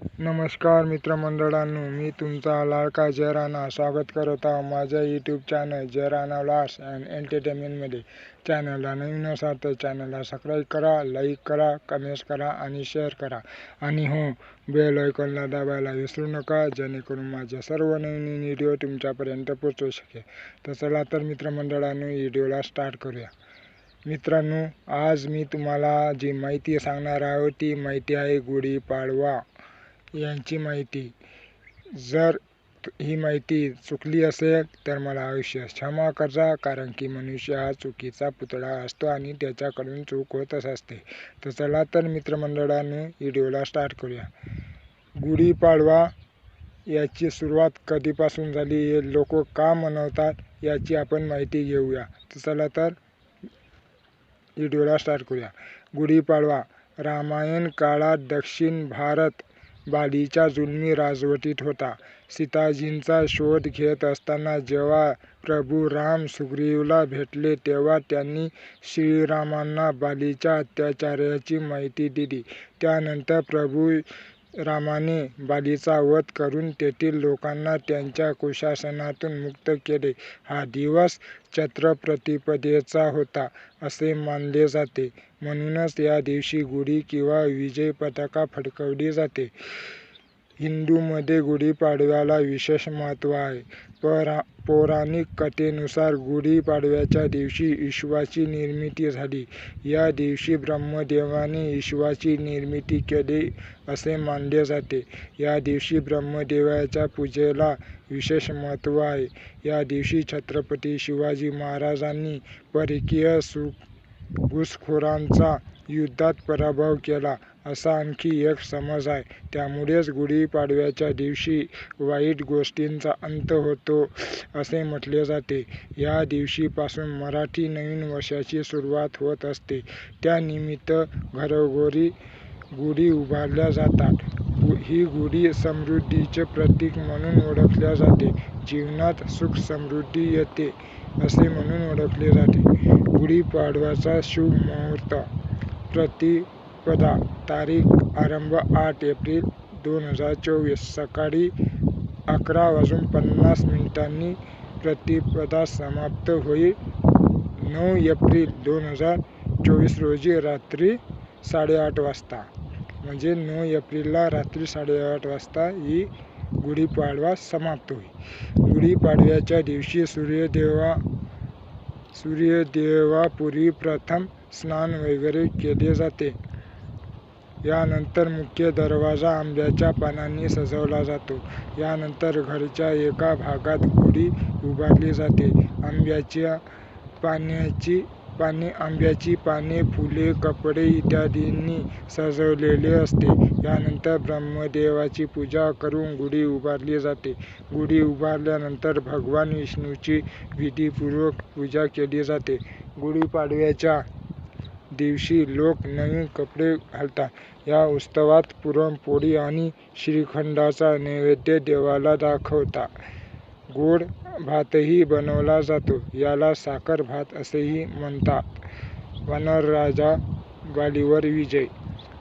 नमस्कार मित्रमंडळांनो मी तुमचा लाडका जयराणा स्वागत करत आहो माझ्या यूट्यूब चॅनल जयराणा लास अँड एंटरटेनमेंटमध्ये चॅनलला नवीन असाल तर चॅनलला सबस्क्राईब करा लाईक करा कमेंट्स करा आणि शेअर करा. आणि हो बेल आयकॉनला दाबायला विसरू नका जेणेकरून माझ्या सर्व नवीन व्हिडिओ तुमच्यापर्यंत पोचू शकेल. तर चला तर मित्रमंडळांनो व्हिडिओला स्टार्ट करूया. मित्रांनो आज मी तुम्हाला जी माहिती सांगणार आहोत ती माहिती आहे गुढीपाडवा. यांची माहिती. जर ही माहिती चुकली असेल तर मला आयुष्य क्षमा करा कारण की मनुष्य हा चुकीचा पुतळा असतो आणि त्याच्याकडून चूक होतच असते. तर चला तर मित्रमंडळाने व्हिडिओला स्टार्ट करूया. गुढीपाडवा याची सुरुवात कधीपासून झाली हे लोक का मनवतात याची आपण माहिती घेऊया. तर चला तर व्हिडिओला स्टार्ट करूया. गुढीपाडवा रामायण काळात दक्षिण भारत बालीच्या जुलमी राजवटीत होता. सीताजींचा शोध घेत असताना जेव्हा प्रभू राम सुग्रीवला भेटले तेव्हा त्यांनी श्रीरामांना बालीच्या अत्याचाराची माहिती दिली. त्यानंतर प्रभू रामाने बालीचा वध करून तेथील लोकांना त्यांच्या कुशासनातून मुक्त केले. हा दिवस चैत्र प्रतिपदेचा होता असे मानले जाते. म्हणूनच या दिवशी गुढी किंवा विजय पताका फडकवली जाते. हिंदूंमध्ये गुढीपाडव्याला विशेष महत्त्व आहे. परा पौराणिक कथेनुसार गुढीपाडव्याच्या दिवशी ईश्वाची निर्मिती झाली. या दिवशी ब्रह्मदेवाने ईश्वाची निर्मिती केली असे मानले जाते. या दिवशी ब्रह्मदेवाच्या पूजेला विशेष महत्त्व आहे. या दिवशी छत्रपती शिवाजी महाराजांनी परकीय सु घुसखोरांचा युद्धात पराभव केला. असा आणखी एक समज आहे. त्यामुळेच गुढीपाडव्याच्या दिवशी वाईट गोष्टींचा अंत होतो असे म्हटले जाते. या दिवशीपासून मराठी नवीन वर्षाची सुरुवात होत असते. त्यानिमित्त घरोघरी गुढी उभारल्या जातात. ही गुढी समृद्धीचे प्रतीक म्हणून ओळखल्या जाते. जीवनात सुख समृद्धी येते असे म्हणून ओळखले जाते. गुढीपाडव्याचा शुभ मुहूर्त प्रतिपदा तारीख आरंभ आठ एप्रिल दोन हजार चोवीस. सकाळी अकरा वाजून पन्नास मिनिटांनी प्रतिपदा समाप्त होईल. नऊ एप्रिल दोन हजार चोवीस रोजी रात्री साडेआठ वाजता. म्हणजे नऊ एप्रिलला रात्री साडेआठ वाजता ही गुढीपाडवा समाप्त होईल. गुढीपाडव्याच्या दिवशी सूर्यदेवा सूर्यदेवापूर्वी प्रथम स्नान वगैरे केले जाते. यानंतर मुख्य दरवाजा आंब्याच्या पानांनी सजवला जातो. यानंतर घरच्या एका भागात गुढी उभारली जाते. आंब्याच्या पाण्याची पाने आंब्याची पाने फुले कपडे इत्यादींनी सजवलेले असते. यानंतर ब्रह्मदेवाची पूजा करून गुढी उभारली जाते. गुढी उभारल्यानंतर भगवान विष्णूची विधीपूर्वक पूजा केली जाते. गुढीपाडव्याच्या दिवशी लोक नवीन कपडे घालतात. या उत्सवात पुरणपोळी आणि श्रीखंडाचा नैवेद्य देवाला दाखवतात गोड भातही बनवला जातो. याला साखर भात असेही म्हणतात. वानरराजा बालीवर विजय.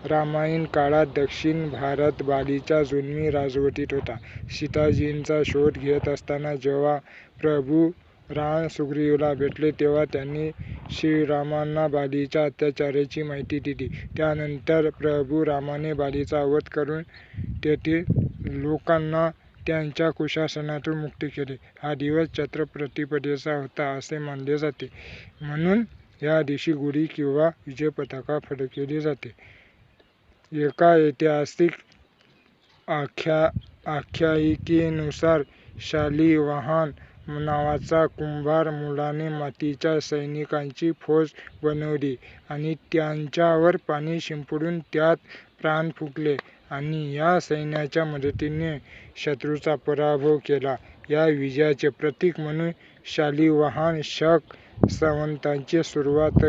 रामायण काळात दक्षिण भारत बालीच्या जुलमी राजवटीत होता. सीताजींचा शोध घेत असताना जेव्हा प्रभू राम सुग्रीवला भेटले तेव्हा त्यांनी श्रीरामांना बालीच्या अत्याचाराची माहिती दिली. त्यानंतर प्रभू रामाने बालीचा वध करून तेथील लोकांना त्यांच्या कुशासनातून मुक्त केले. हा दिवस चैत्र प्रतिपदेचा होता असे मानले जाते. म्हणून या दिवशी गुढी किंवा विजय पताका फडकवली जाते. एका ऐतिहासिक आख्या आख्यायिकेनुसार शालिवाहन नावाचा कुंभार मुलाने मातीच्या सैनिकांची फौज बनवली आणि त्यांच्यावर पाणी शिंपडून त्यात प्राण फुंकले आणि या सैन्याच्या मदतीने शत्रूचा पराभव केला. या विजयाचे प्रतीक म्हणून शालिवाहन शक संवताची सुरुवात